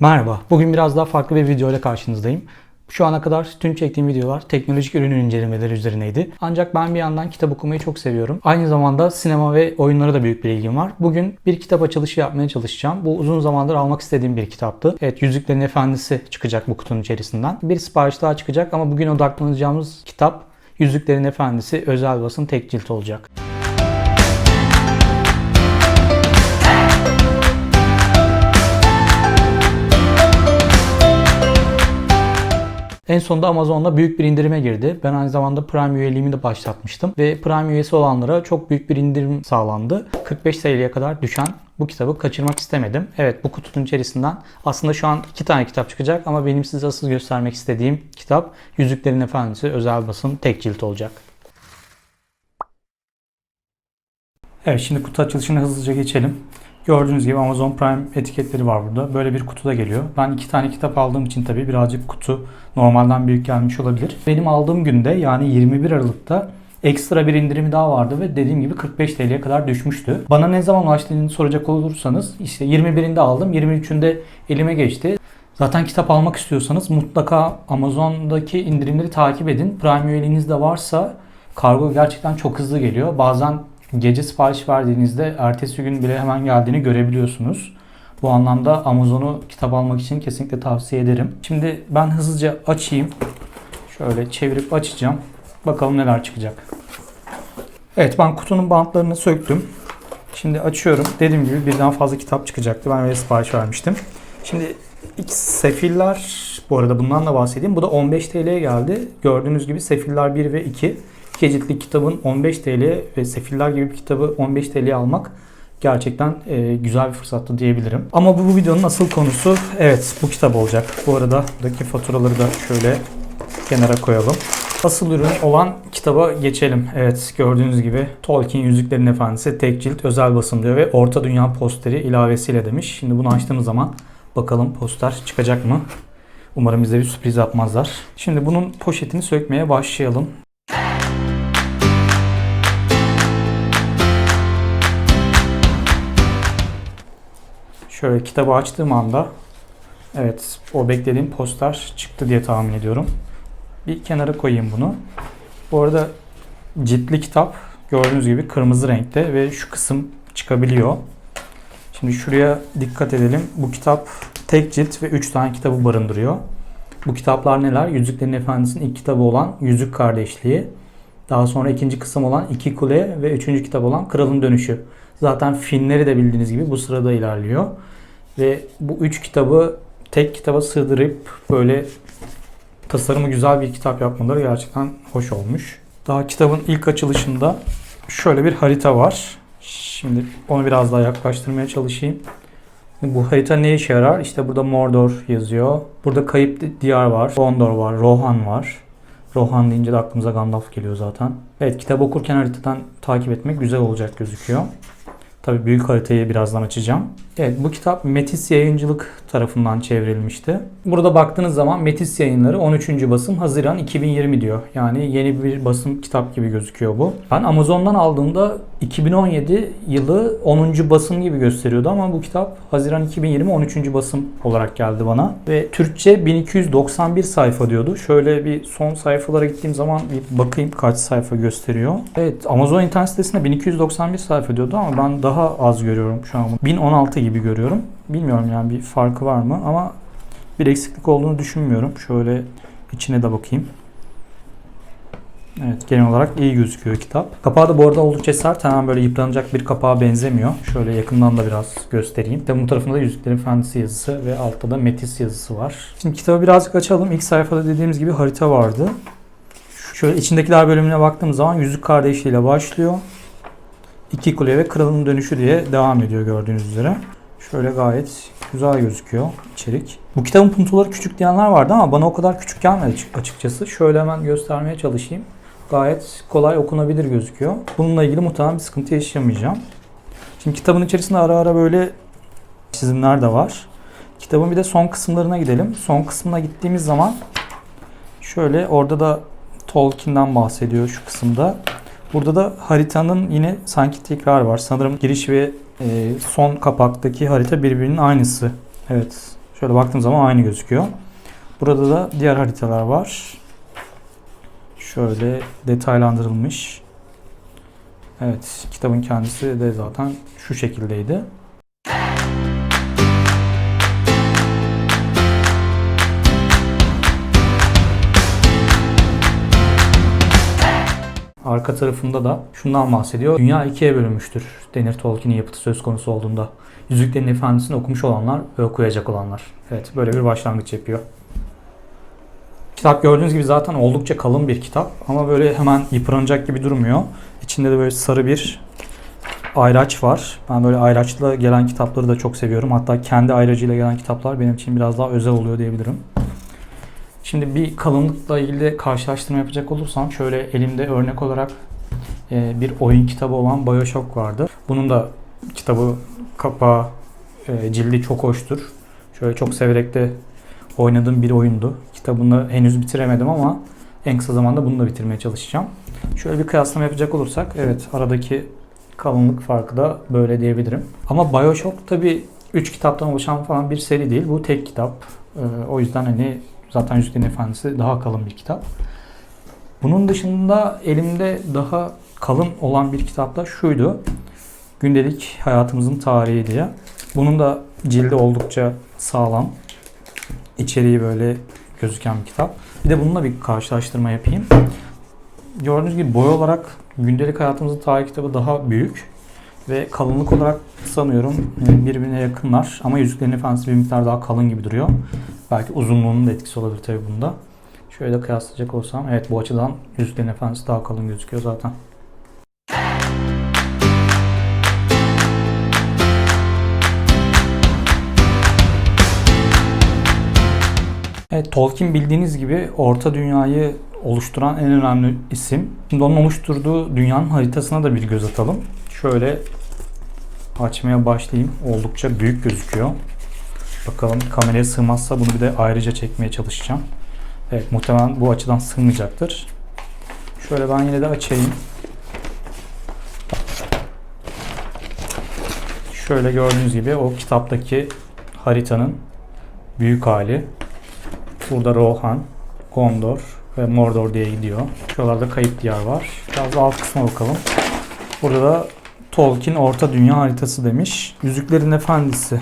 Merhaba, bugün biraz daha farklı bir video ile karşınızdayım. Şu ana kadar tüm çektiğim videolar teknolojik ürün incelemeleri üzerineydi. Ancak ben bir yandan kitap okumayı çok seviyorum. Aynı zamanda sinema ve oyunlara da büyük bir ilgim var. Bugün bir kitap açılışı yapmaya çalışacağım. Bu uzun zamandır almak istediğim bir kitaptı. Evet, Yüzüklerin Efendisi çıkacak bu kutunun içerisinden. Bir sipariş daha çıkacak ama bugün odaklanacağımız kitap Yüzüklerin Efendisi özel basın tek cilt olacak. En sonunda Amazon'da büyük bir indirime girdi. Ben aynı zamanda Prime üyeliğimi de başlatmıştım. Ve Prime üyesi olanlara çok büyük bir indirim sağlandı. 45 TL'ye kadar düşen bu kitabı kaçırmak istemedim. Evet bu kutunun içerisinden aslında şu an iki tane kitap çıkacak ama benim size asıl göstermek istediğim kitap Yüzüklerin Efendisi özel basın tek cilt olacak. Evet şimdi kutu açılışına hızlıca geçelim. Gördüğünüz gibi Amazon Prime etiketleri var burada. Böyle bir kutuda geliyor. Ben iki tane kitap aldığım için tabii birazcık kutu normalden büyük gelmiş olabilir. Benim aldığım günde yani 21 Aralık'ta ekstra bir indirimi daha vardı ve dediğim gibi 45 TL'ye kadar düşmüştü. Bana ne zaman ulaştığını soracak olursanız işte 21'inde aldım, 23'ünde elime geçti. Zaten kitap almak istiyorsanız mutlaka Amazon'daki indirimleri takip edin. Prime üyeliğiniz de varsa kargo gerçekten çok hızlı geliyor. Bazen gece sipariş verdiğinizde ertesi gün bile hemen geldiğini görebiliyorsunuz. Bu anlamda Amazon'u kitap almak için kesinlikle tavsiye ederim. Şimdi ben hızlıca açayım. Şöyle çevirip açacağım. Bakalım neler çıkacak. Evet ben kutunun bantlarını söktüm. Şimdi açıyorum. Dediğim gibi birden fazla kitap çıkacaktı. Ben öyle sipariş vermiştim. Şimdi X Sefiller bu arada bundan da bahsedeyim. Bu da 15 TL'ye geldi. Gördüğünüz gibi Sefiller 1 ve 2. İki ciltlik kitabın 15 TL ve Sefiller gibi bir kitabı 15 TL'ye almak gerçekten e, güzel bir fırsattı diyebilirim. Ama bu, bu videonun asıl konusu evet bu kitap olacak. Bu arada buradaki faturaları da şöyle kenara koyalım. Asıl ürün olan kitaba geçelim. Evet gördüğünüz gibi Tolkien Yüzüklerin Efendisi tek cilt özel basım diyor ve Orta Dünya posteri ilavesiyle demiş. Şimdi bunu açtığımız zaman bakalım poster çıkacak mı? Umarım bize bir sürpriz yapmazlar. Şimdi bunun poşetini sökmeye başlayalım. Şöyle kitabı açtığım anda evet o beklediğim poster çıktı diye tahmin ediyorum. Bir kenara koyayım bunu. Bu arada ciltli kitap gördüğünüz gibi kırmızı renkte ve şu kısım çıkabiliyor. Şimdi şuraya dikkat edelim. Bu kitap tek cilt ve 3 tane kitabı barındırıyor. Bu kitaplar neler? Yüzüklerin Efendisi'nin ilk kitabı olan Yüzük Kardeşliği. Daha sonra ikinci kısım olan İki Kule ve üçüncü kitap olan Kralın Dönüşü. Zaten filmleri de bildiğiniz gibi bu sırada ilerliyor. Ve bu üç kitabı tek kitaba sığdırıp böyle tasarımı güzel bir kitap yapmaları gerçekten hoş olmuş. Daha kitabın ilk açılışında şöyle bir harita var. Şimdi onu biraz daha yaklaştırmaya çalışayım. Bu harita ne işe yarar? İşte burada Mordor yazıyor. Burada kayıp diyar var. Gondor var. Rohan var. Rohan deyince de aklımıza Gandalf geliyor zaten. Evet kitap okurken haritadan takip etmek güzel olacak gözüküyor. Tabii büyük haritayı birazdan açacağım. Evet bu kitap Metis Yayıncılık tarafından çevrilmişti. Burada baktığınız zaman Metis Yayınları 13. basım Haziran 2020 diyor. Yani yeni bir basım kitap gibi gözüküyor bu. Ben Amazon'dan aldığımda 2017 yılı 10. basım gibi gösteriyordu ama bu kitap Haziran 2020 13. basım olarak geldi bana. Ve Türkçe 1291 sayfa diyordu. Şöyle bir son sayfalara gittiğim zaman bir bakayım kaç sayfa gösteriyor. Evet Amazon internet sitesinde 1291 sayfa diyordu ama ben daha az görüyorum şu an. 1016 gibi görüyorum. Bilmiyorum yani bir farkı var mı ama bir eksiklik olduğunu düşünmüyorum. Şöyle içine de bakayım. Evet genel olarak iyi gözüküyor kitap. Kapağı da bu arada oldukça sert. Hemen böyle yıpranacak bir kapağa benzemiyor. Şöyle yakından da biraz göstereyim. Kitabın bu tarafında Yüzüklerin Efendisi yazısı ve altta da Metis yazısı var. Şimdi kitabı birazcık açalım. İlk sayfada dediğimiz gibi harita vardı. Şöyle içindekiler bölümüne baktığımız zaman Yüzük Kardeşliği ile başlıyor. İki Kule ve Kralın Dönüşü diye devam ediyor gördüğünüz üzere. Şöyle gayet güzel gözüküyor içerik. Bu kitabın puntoları küçük diyenler vardı ama bana o kadar küçük gelmedi açıkçası. Şöyle hemen göstermeye çalışayım. Gayet kolay okunabilir gözüküyor. Bununla ilgili muhtemelen bir sıkıntı yaşayamayacağım. Şimdi kitabın içerisinde ara ara böyle çizimler de var. Kitabın bir de son kısımlarına gidelim. Son kısmına gittiğimiz zaman şöyle orada da Tolkien'den bahsediyor şu kısımda. Burada da haritanın yine sanki tekrar var. Sanırım giriş ve e, son kapaktaki harita birbirinin aynısı. Evet. Şöyle baktığım zaman aynı gözüküyor. Burada da diğer haritalar var. Şöyle detaylandırılmış. Evet, kitabın kendisi de zaten şu şekildeydi. Arka tarafında da şundan bahsediyor. Dünya ikiye bölünmüştür denir Tolkien'in yapıtı söz konusu olduğunda. Yüzüklerin Efendisi'ni okumuş olanlar ve okuyacak olanlar. Evet böyle bir başlangıç yapıyor. Kitap gördüğünüz gibi zaten oldukça kalın bir kitap ama böyle hemen yıpranacak gibi durmuyor. İçinde de böyle sarı bir ayraç var. Ben böyle ayraçla gelen kitapları da çok seviyorum. Hatta kendi ayracıyla gelen kitaplar benim için biraz daha özel oluyor diyebilirim. Şimdi bir kalınlıkla ilgili karşılaştırma yapacak olursam şöyle elimde örnek olarak e, bir oyun kitabı olan Bioshock vardı. Bunun da kitabı kapağı e, cildi çok hoştur. Şöyle çok severek de oynadığım bir oyundu. Kitabını henüz bitiremedim ama en kısa zamanda bunu da bitirmeye çalışacağım. Şöyle bir kıyaslama yapacak olursak evet aradaki kalınlık farkı da böyle diyebilirim. Ama Bioshock tabi 3 kitaptan oluşan falan bir seri değil. Bu tek kitap. E, o yüzden hani zaten Yüzüklerin Efendisi daha kalın bir kitap. Bunun dışında elimde daha kalın olan bir kitap da şuydu. Gündelik hayatımızın tarihi diye. Bunun da cildi oldukça sağlam. İçeriği böyle gözüken bir kitap. Bir de bununla bir karşılaştırma yapayım. Gördüğünüz gibi boy olarak gündelik hayatımızın tarihi kitabı daha büyük. Ve kalınlık olarak sanıyorum e, birbirine yakınlar. Ama Yüzüklerin Efendisi bir miktar daha kalın gibi duruyor. Belki uzunluğunun da etkisi olabilir tabii bunda. Şöyle kıyaslayacak olsam evet bu açıdan Yüzüklerin Efendisi daha kalın gözüküyor zaten. Evet, Tolkien bildiğiniz gibi Orta Dünyayı oluşturan en önemli isim. Şimdi onun oluşturduğu dünyanın haritasına da bir göz atalım. Şöyle açmaya başlayayım. Oldukça büyük gözüküyor. Bakalım kameraya sığmazsa bunu bir de ayrıca çekmeye çalışacağım. Evet muhtemelen bu açıdan sığmayacaktır. Şöyle ben yine de açayım. Şöyle gördüğünüz gibi o kitaptaki haritanın büyük hali. Burada Rohan, Gondor ve Mordor diye gidiyor. Şuralarda kayıp diyar var. Biraz da alt kısma bakalım. Burada da Tolkien Orta Dünya haritası demiş. Yüzüklerin Efendisi.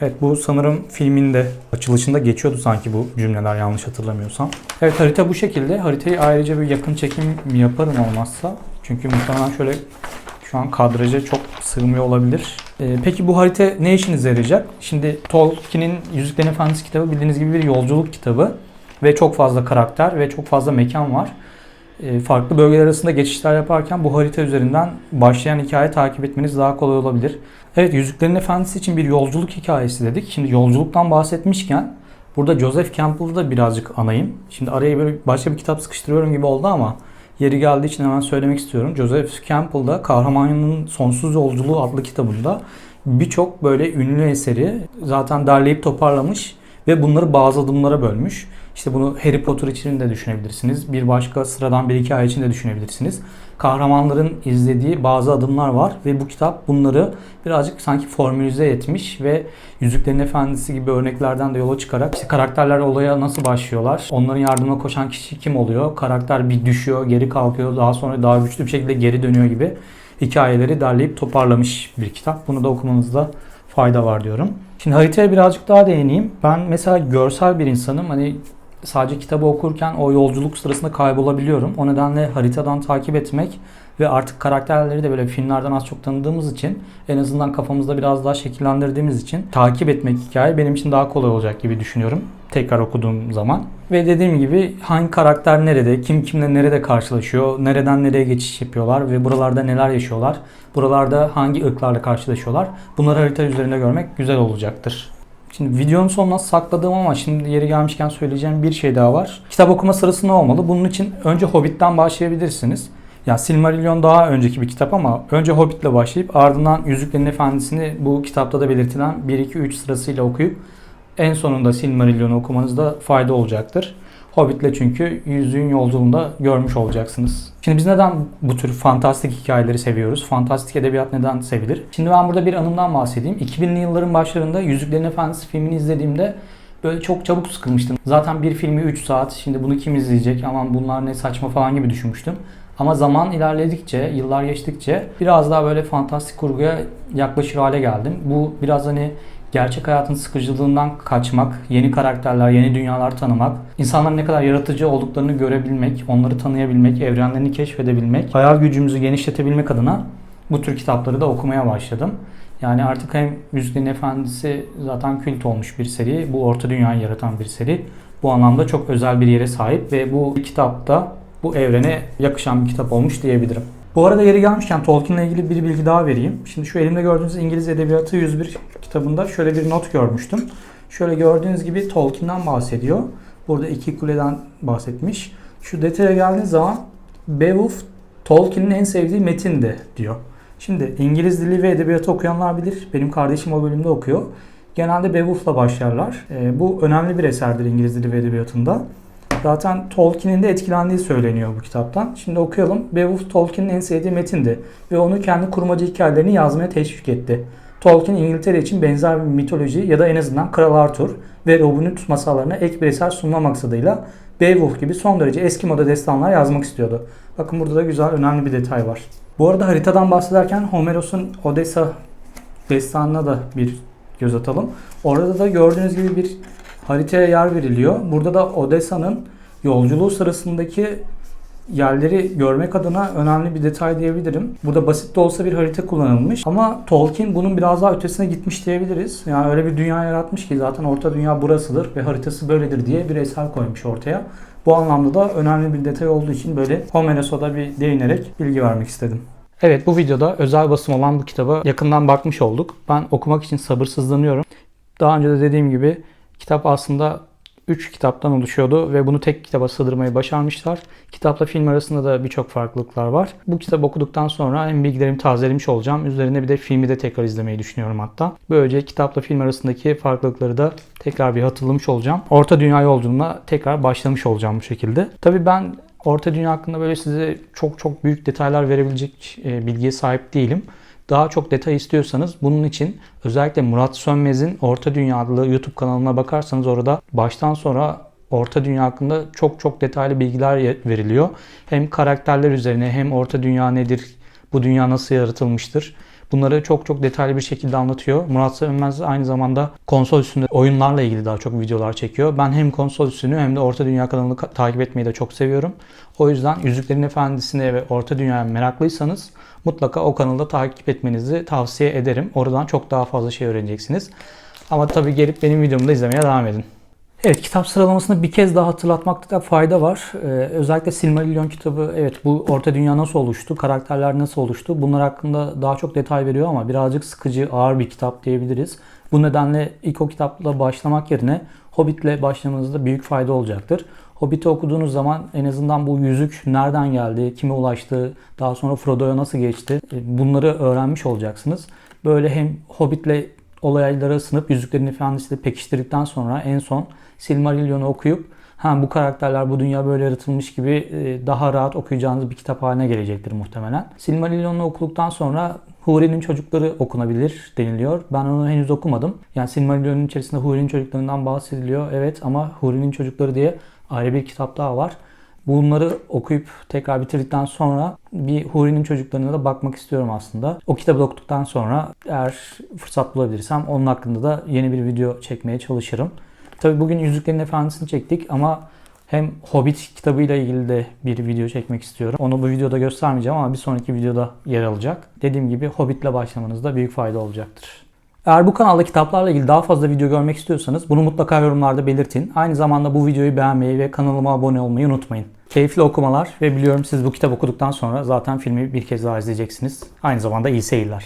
Evet bu sanırım filminde açılışında geçiyordu sanki bu cümleler yanlış hatırlamıyorsam. Evet harita bu şekilde. Haritayı ayrıca bir yakın çekim yaparım olmazsa. Çünkü muhtemelen şöyle şu an kadraja çok sığmıyor olabilir. Ee, peki bu harita ne işinize yarayacak? Şimdi Tolkien'in Yüzüklerin Efendisi kitabı bildiğiniz gibi bir yolculuk kitabı. Ve çok fazla karakter ve çok fazla mekan var. Ee, farklı bölgeler arasında geçişler yaparken bu harita üzerinden başlayan hikaye takip etmeniz daha kolay olabilir. Evet Yüzüklerin Efendisi için bir yolculuk hikayesi dedik. Şimdi yolculuktan bahsetmişken burada Joseph Campbell'ı da birazcık anayım. Şimdi araya böyle başka bir kitap sıkıştırıyorum gibi oldu ama yeri geldiği için hemen söylemek istiyorum. Joseph Campbell Kahramanın Sonsuz Yolculuğu adlı kitabında birçok böyle ünlü eseri zaten derleyip toparlamış ve bunları bazı adımlara bölmüş. İşte bunu Harry Potter için de düşünebilirsiniz. Bir başka sıradan bir hikaye için de düşünebilirsiniz. Kahramanların izlediği bazı adımlar var ve bu kitap bunları birazcık sanki formülize etmiş ve Yüzüklerin Efendisi gibi örneklerden de yola çıkarak işte karakterler olaya nasıl başlıyorlar? Onların yardımına koşan kişi kim oluyor? Karakter bir düşüyor, geri kalkıyor, daha sonra daha güçlü bir şekilde geri dönüyor gibi hikayeleri derleyip toparlamış bir kitap. Bunu da okumanızda fayda var diyorum. Şimdi haritaya birazcık daha değineyim. Ben mesela görsel bir insanım. Hani sadece kitabı okurken o yolculuk sırasında kaybolabiliyorum. O nedenle haritadan takip etmek ve artık karakterleri de böyle filmlerden az çok tanıdığımız için en azından kafamızda biraz daha şekillendirdiğimiz için takip etmek hikaye benim için daha kolay olacak gibi düşünüyorum tekrar okuduğum zaman. Ve dediğim gibi hangi karakter nerede, kim kimle nerede karşılaşıyor, nereden nereye geçiş yapıyorlar ve buralarda neler yaşıyorlar, buralarda hangi ırklarla karşılaşıyorlar bunları harita üzerinde görmek güzel olacaktır. Şimdi videonun sonuna sakladığım ama şimdi yeri gelmişken söyleyeceğim bir şey daha var. Kitap okuma sırası ne olmalı? Bunun için önce Hobbit'ten başlayabilirsiniz. Ya Silmarillion daha önceki bir kitap ama önce Hobbit'le başlayıp ardından Yüzüklerin Efendisi'ni bu kitapta da belirtilen 1 2 3 sırasıyla okuyup en sonunda Silmarillion'u okumanızda fayda olacaktır. Hobbit'le çünkü Yüzüğün Yolculuğunda görmüş olacaksınız. Şimdi biz neden bu tür fantastik hikayeleri seviyoruz? Fantastik edebiyat neden sevilir? Şimdi ben burada bir anımdan bahsedeyim. 2000'li yılların başlarında Yüzüklerin Efendisi filmini izlediğimde böyle çok çabuk sıkılmıştım. Zaten bir filmi 3 saat. Şimdi bunu kim izleyecek? Aman bunlar ne saçma falan gibi düşünmüştüm. Ama zaman ilerledikçe, yıllar geçtikçe biraz daha böyle fantastik kurguya yaklaşır hale geldim. Bu biraz hani gerçek hayatın sıkıcılığından kaçmak, yeni karakterler, yeni dünyalar tanımak, insanların ne kadar yaratıcı olduklarını görebilmek, onları tanıyabilmek, evrenlerini keşfedebilmek, hayal gücümüzü genişletebilmek adına bu tür kitapları da okumaya başladım. Yani artık hem Yüzüklerin Efendisi zaten kült olmuş bir seri, bu orta dünyayı yaratan bir seri. Bu anlamda çok özel bir yere sahip ve bu kitapta bu evrene yakışan bir kitap olmuş diyebilirim. Bu arada yeri gelmişken Tolkien'le ilgili bir bilgi daha vereyim. Şimdi şu elimde gördüğünüz İngiliz Edebiyatı 101 kitabında şöyle bir not görmüştüm. Şöyle gördüğünüz gibi Tolkien'den bahsediyor. Burada iki kuleden bahsetmiş. Şu detaya geldiğiniz zaman Beowulf Tolkien'in en sevdiği metindi diyor. Şimdi İngiliz dili ve edebiyatı okuyanlar bilir. Benim kardeşim o bölümde okuyor. Genelde Beowulf'la başlarlar. E, bu önemli bir eserdir İngiliz dili ve edebiyatında. Zaten Tolkien'in de etkilendiği söyleniyor bu kitaptan. Şimdi okuyalım. Beowulf Tolkien'in en sevdiği metindi ve onu kendi kurmaca hikayelerini yazmaya teşvik etti. Tolkien İngiltere için benzer bir mitoloji ya da en azından Kral Arthur ve Robin Hood masallarına ek bir eser sunma maksadıyla Beowulf gibi son derece eski moda destanlar yazmak istiyordu. Bakın burada da güzel önemli bir detay var. Bu arada haritadan bahsederken Homeros'un Odessa destanına da bir göz atalım. Orada da gördüğünüz gibi bir haritaya yer veriliyor. Burada da Odessa'nın yolculuğu sırasındaki yerleri görmek adına önemli bir detay diyebilirim. Burada basit de olsa bir harita kullanılmış ama Tolkien bunun biraz daha ötesine gitmiş diyebiliriz. Yani öyle bir dünya yaratmış ki zaten orta dünya burasıdır ve haritası böyledir diye bir eser koymuş ortaya. Bu anlamda da önemli bir detay olduğu için böyle Homeros'a bir değinerek bilgi vermek istedim. Evet bu videoda özel basım olan bu kitaba yakından bakmış olduk. Ben okumak için sabırsızlanıyorum. Daha önce de dediğim gibi kitap aslında 3 kitaptan oluşuyordu ve bunu tek kitaba sığdırmayı başarmışlar. Kitapla film arasında da birçok farklılıklar var. Bu kitabı okuduktan sonra hem bilgilerimi tazelemiş olacağım. Üzerine bir de filmi de tekrar izlemeyi düşünüyorum hatta. Böylece kitapla film arasındaki farklılıkları da tekrar bir hatırlamış olacağım. Orta Dünya yolculuğuna tekrar başlamış olacağım bu şekilde. Tabii ben Orta Dünya hakkında böyle size çok çok büyük detaylar verebilecek e, bilgiye sahip değilim. Daha çok detay istiyorsanız bunun için özellikle Murat Sönmez'in Orta Dünya adlı YouTube kanalına bakarsanız orada baştan sonra Orta Dünya hakkında çok çok detaylı bilgiler veriliyor. Hem karakterler üzerine hem Orta Dünya nedir, bu dünya nasıl yaratılmıştır. Bunları çok çok detaylı bir şekilde anlatıyor. Murat Sönmez aynı zamanda konsol üstünde oyunlarla ilgili daha çok videolar çekiyor. Ben hem konsol üstünü hem de Orta Dünya kanalını takip etmeyi de çok seviyorum. O yüzden Yüzüklerin Efendisi'ne ve Orta Dünya'ya meraklıysanız mutlaka o kanalı takip etmenizi tavsiye ederim. Oradan çok daha fazla şey öğreneceksiniz. Ama tabii gelip benim videomu da izlemeye devam edin. Evet kitap sıralamasını bir kez daha hatırlatmakta da fayda var. Ee, özellikle Silmarillion kitabı evet bu orta dünya nasıl oluştu, karakterler nasıl oluştu bunlar hakkında daha çok detay veriyor ama birazcık sıkıcı, ağır bir kitap diyebiliriz. Bu nedenle ilk o kitapla başlamak yerine Hobbit'le başlamanızda büyük fayda olacaktır. Hobbit'i okuduğunuz zaman en azından bu yüzük nereden geldi, kime ulaştı, daha sonra Frodo'ya nasıl geçti e, bunları öğrenmiş olacaksınız. Böyle hem Hobbit'le olayları ısınıp Yüzüklerin Efendisi'yle pekiştirdikten sonra en son Silmarillion'u okuyup ha bu karakterler bu dünya böyle yaratılmış gibi e, daha rahat okuyacağınız bir kitap haline gelecektir muhtemelen. Silmarillion'u okuduktan sonra Huri'nin çocukları okunabilir deniliyor. Ben onu henüz okumadım. Yani Silmarillion'un içerisinde Huri'nin çocuklarından bahsediliyor. Evet ama Huri'nin çocukları diye ayrı bir kitap daha var. Bunları okuyup tekrar bitirdikten sonra bir Huri'nin çocuklarına da bakmak istiyorum aslında. O kitabı okuduktan sonra eğer fırsat bulabilirsem onun hakkında da yeni bir video çekmeye çalışırım. Tabii bugün Yüzüklerin Efendisi'ni çektik ama hem Hobbit kitabıyla ilgili de bir video çekmek istiyorum. Onu bu videoda göstermeyeceğim ama bir sonraki videoda yer alacak. Dediğim gibi Hobbit'le başlamanızda büyük fayda olacaktır. Eğer bu kanalda kitaplarla ilgili daha fazla video görmek istiyorsanız bunu mutlaka yorumlarda belirtin. Aynı zamanda bu videoyu beğenmeyi ve kanalıma abone olmayı unutmayın. Keyifli okumalar ve biliyorum siz bu kitap okuduktan sonra zaten filmi bir kez daha izleyeceksiniz. Aynı zamanda iyi seyirler.